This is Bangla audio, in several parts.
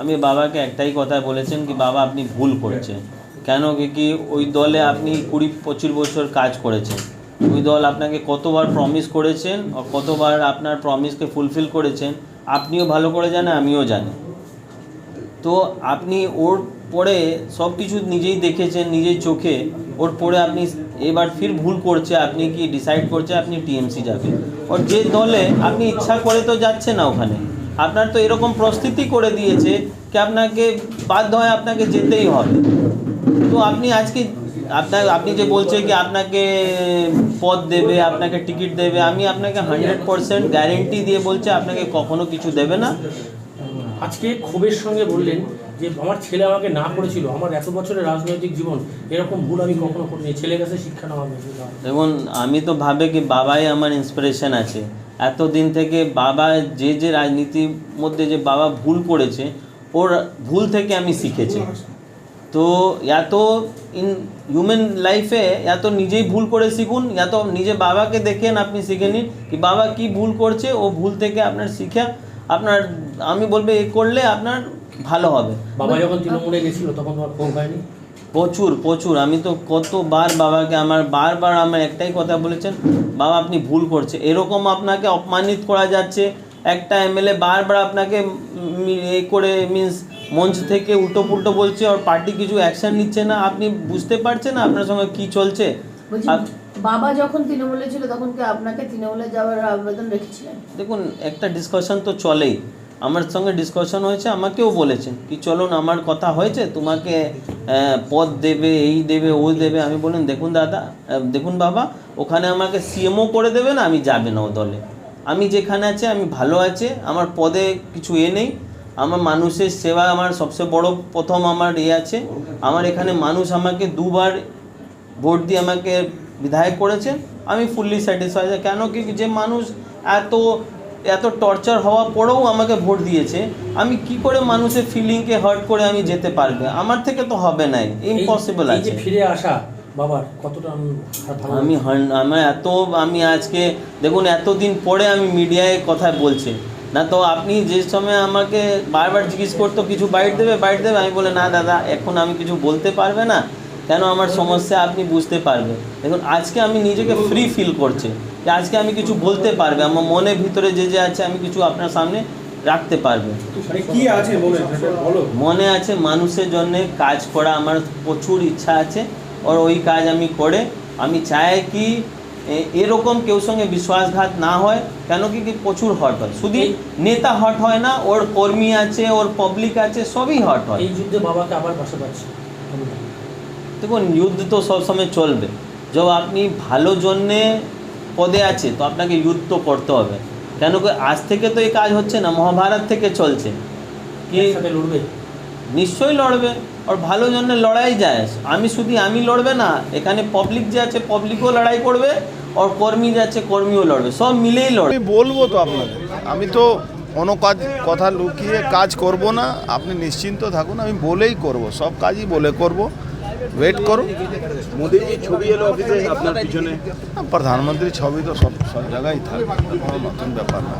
আমি বাবাকে একটাই কথা বলেছেন কি, বাবা, আপনি ভুল করছেন। কেন? কি ওই দলে আপনি কুড়ি, পঁচিশ বছর কাজ করেছেন। ওই দল আপনাকে কতবার প্রমিস করেছেন কতবার আপনার প্রমিসকে ফুলফিল করেছেন, আপনিও ভালো করে জানেন, আমিও জানি। তো আপনি ওর পরে সব কিছু নিজেই দেখেছেন, নিজের চোখে। ওর পরে আপনি এবার ফির ভুল করছে, আপনি কি ডিসাইড করছে, আপনি টিএমসি যাবেন। ওর যে দলে আপনি ইচ্ছা করে তো যাচ্ছে না ওখানে। আপনার তো এরকম প্রস্তুতি করে দিয়েছে কি আপনাকে বাধ্য হয় আপনাকে যেতেই হবে। তো আপনি আজকে আপনার, আপনি যে বলছে কি আপনাকে পদ দেবে, আপনাকে টিকিট দেবে, আমি আপনাকে হান্ড্রেড পারসেন্ট গ্যারেন্টি দিয়ে বলছে, আপনাকে কখনো কিছু দেবে না। আজকে ক্ষোভের সঙ্গে বললেন যে আমার ছেলে আমাকে না করেছিল, আমার এত বছরের রাজনৈতিক জীবন, এরকম ভুল আমি কখনো করিনি। ছেলে কাছে শিক্ষা নেওয়া। দেখুন, আমি তো ভাবে কি বাবাই আমার ইন্সপিরেশন আছে। এতদিন থেকে বাবা যে যে রাজনীতির মধ্যে যে বাবা ভুল করেছে, ওর ভুল থেকে আমি শিখেছি। তো এত ইন হিউম্যান লাইফে এত নিজেই ভুল করে শিখুন, এত নিজে বাবাকে দেখেন আপনি শিখে নিন কি বাবা কি ভুল করছে, ও ভুল থেকে আপনার শিখে, আপনার, আমি বলব এ করলে আপনার ভালো হবে। বাবা যখন তৃণমূলে গেছিল তখন তোমার ক্ষোভ হয়নি? প্রচুর প্রচুর। আমি তো কতবার বাবাকে আমার বারবার আমার একটাই কথা বলেছেন বাবা আপনি ভুল করছে। এরকম আপনাকে অপমানিত করা যাচ্ছে। একটা এমএলএ বারবার আপনাকে এ করে মিন্স মঞ্চ থেকে উল্টো পুল্টো বলছে আর পার্টি কিছু অ্যাকশন নিচ্ছে না। আপনি বুঝতে পারছেন না আপনার সঙ্গে কি চলছে? বাবা যখন তৃণমূলে ছিল তখন কি আপনাকে তৃণমূলে যাওয়ার আবেদন রেখেছিলেন? দেখুন একটা ডিসকাশন তো চলেই। আমার সঙ্গে ডিসকাশন হয়েছে, আমাকেও বলেছেন কি চলুন আমার কথা হয়েছে, তোমাকে পদ দেবে, এই দেবে, ও দেবে। আমি বললেন দেখুন দাদা দেখুন বাবা, ওখানে আমাকে সিএমও করে দেবে না, আমি যাবে না ও দলে। আমি যেখানে আছে, আমি ভালো আছে, আমার পদে কিছু এ নেই। আমার মানুষের সেবা আমার সবচেয়ে বড়, প্রথম আমার এ আছে। আমার এখানে মানুষ আমাকে দুবার ভোট দিয়ে আমাকে বিধায়ক করেছেন আমি ফুললি স্যাটিসফাইড কেন? কি যে মানুষ এত এত টর্চার হওয়া পরেও আমাকে ভোট দিয়েছে। আমি কি করে মানুষের ফিলিংকে হার্ট করে আমি যেতে পারবে? আমার থেকে তো হবে নাই ইম্পসিবল আছে। ফিরে আসা বাবার কতটা আমি- আমার এত আমি আজকে দেখুন এতদিন পরে আমি মিডিয়ায় কথা বলছি। না তো আপনি যে সময় আমাকে বারবার জিজ্ঞেস করতো কিছু বাইট দেবে বাইট দেবে? আমি বলে না দাদা এখন আমি কিছু বলতে পারবে না। কেন আমার সমস্যা আপনি বুঝতে পারবে দেখুন আজকে আমি নিজেকে ফ্রি ফিল করছি। যে আজকে আমি কিছু বলতে পারবে আমার মনের ভিতরে যে যে আছে আমি কিছু আপনার সামনে রাখতে পারবে। মানে কি আছে মনে আছে মানুষের জন্য কাজ করা আমার প্রচুর ইচ্ছা আছে ওর ওই কাজ আমি করে আমি চাই কি এরকম কেউ সঙ্গে বিশ্বাসঘাত না হয় কেন কি কি প্রচুর হট হয়। শুধু নেতা হট হয় না ওর কর্মী আছে ওর পাবলিক আছে সবই হট হয়। এই যুদ্ধে বাবাকে আবার পাশে পাচ্ছি। দেখুন যুদ্ধ তো সবসময় চলবে। যখন আপনি ভালো জন্যে পদে আছে তো আপনাকে যুদ্ধ তো করতে হবে। কেন কি আজ থেকে তো এই কাজ হচ্ছে না মহাভারত থেকে চলছে। কি লড়বে? নিশ্চয়ই লড়বে। আর ভালো জন্য লড়াই যায়। আমি শুধু আমি লড়বে না এখানে পাবলিক যে আছে পাবলিকও লড়াই করবে আর কর্মী যে আছে কর্মীও লড়বে। সব মিলেই লড়বে। আমি বলব তো আপনাদের আমি তো কোনো কাজ কথা লুকিয়ে কাজ করব না। আপনি নিশ্চিন্ত থাকুন আমি বলেই করব সব কাজই বলে করব। ওয়েট করুন মোদি जी ছবি এলো অফিসে আপনার পিছনে। প্রধানমন্ত্রী ছবি তো সব সব জায়গায় থাকবে কোনো নতুন ব্যাপার না।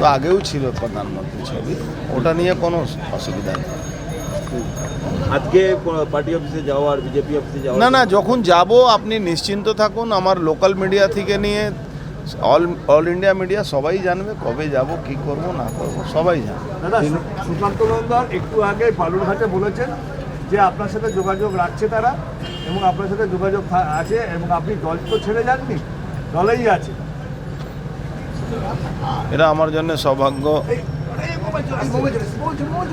তো আগেও ছিল প্রধানমন্ত্রী ছবি ওটা নিয়ে কোনো অসুবিধা নেই। আজকে পার্টি অফিসে যাওয়া আর বিজেপি অফিসে যাওয়া না না যখন যাব আপনি নিশ্চিন্ত থাকুন আমার লোকাল মিডিয়া থেকে নিয়ে অল অল ইন্ডিয়া মিডিয়া সবাই জানবে কবে যাব কি করব না করব সবাই জানবে। দাদা নন্দন একটু আগে বালুরঘাটে বলেছেন যে আপনার সাথে যোগাযোগ রাখছে তারা এবং আপনার সাথে যোগাযোগ আছে এবং আপনি দল তো ছেড়ে যাননি দলেই আছে। এটা আমার জন্য সৌভাগ্য।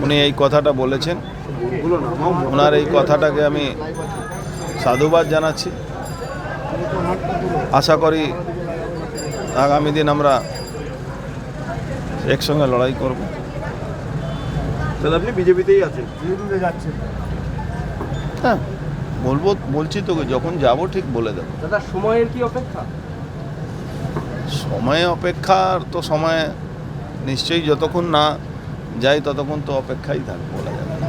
উনি এই কথাটা বলেছেন। ওনার এই কথাটাকে আমি সাধুবাদ জানাচ্ছি। আশা করি আগামী দিন আমরা একসঙ্গে লড়াই করব। তাহলে আপনি বিজেপিতেই আছেন। যাচ্ছেন। হ্যাঁ বলবো বলছি তোকে যখন যাব ঠিক বলে দেবো দাদা সময়ের কি অপেক্ষা সময় অপেক্ষার তো সময় নিশ্চয়ই যতক্ষণ না যাই ততক্ষণ তো অপেক্ষাই থাকবে বলা যাবে না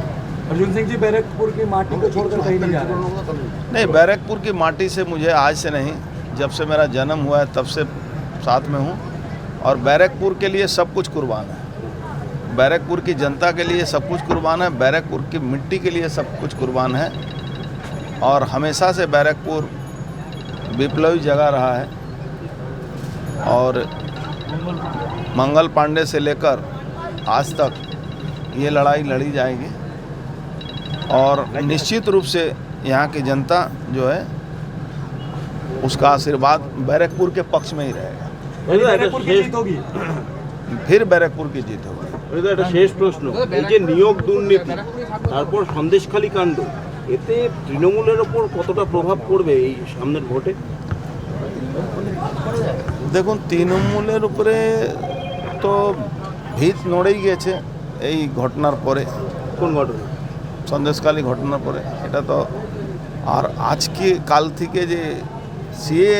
अर्जुन सिंह जी बैरकपुर की माटी को छोड़कर कहीं नहीं जा रहे नहीं बैरकपुर की माटी से मुझे आज से नहीं जब से मेरा जन्म हुआ है तब से साथ में हूँ और बैरकपुर के लिए सब कुछ कुर्बान है बैरकपुर की जनता के लिए सब कुछ कुर्बान है बैरकपुर की मिट्टी के लिए सब कुछ कुर्बान है। और हमेशा से बैरकपुर विप्लवी जगह रहा है। और मंगल पांडे से लेकर आज तक ये लड़ाई लड़ी जाएगी। और निश्चित रूप से यहाँ की जनता जो है उसका आशीर्वाद बैरकपुर के पक्ष में ही रहेगा। बैरकपुर की जीत होगी। এটা একটা শেষ প্রশ্ন। এই যে নিয়োগ দুর্নীতি তারপর সন্দেশখালী কাণ্ড এতে তৃণমূলের ওপর কতটা প্রভাব পড়বে এই সামনের ভোটে? দেখুন তৃণমূলের উপরে তো ভিত নড়েই গেছে এই ঘটনার পরে। কোন ঘটনা? সন্দেশকালী ঘটনার পরে। এটা তো আর আজকে কাল থেকে যে সিএ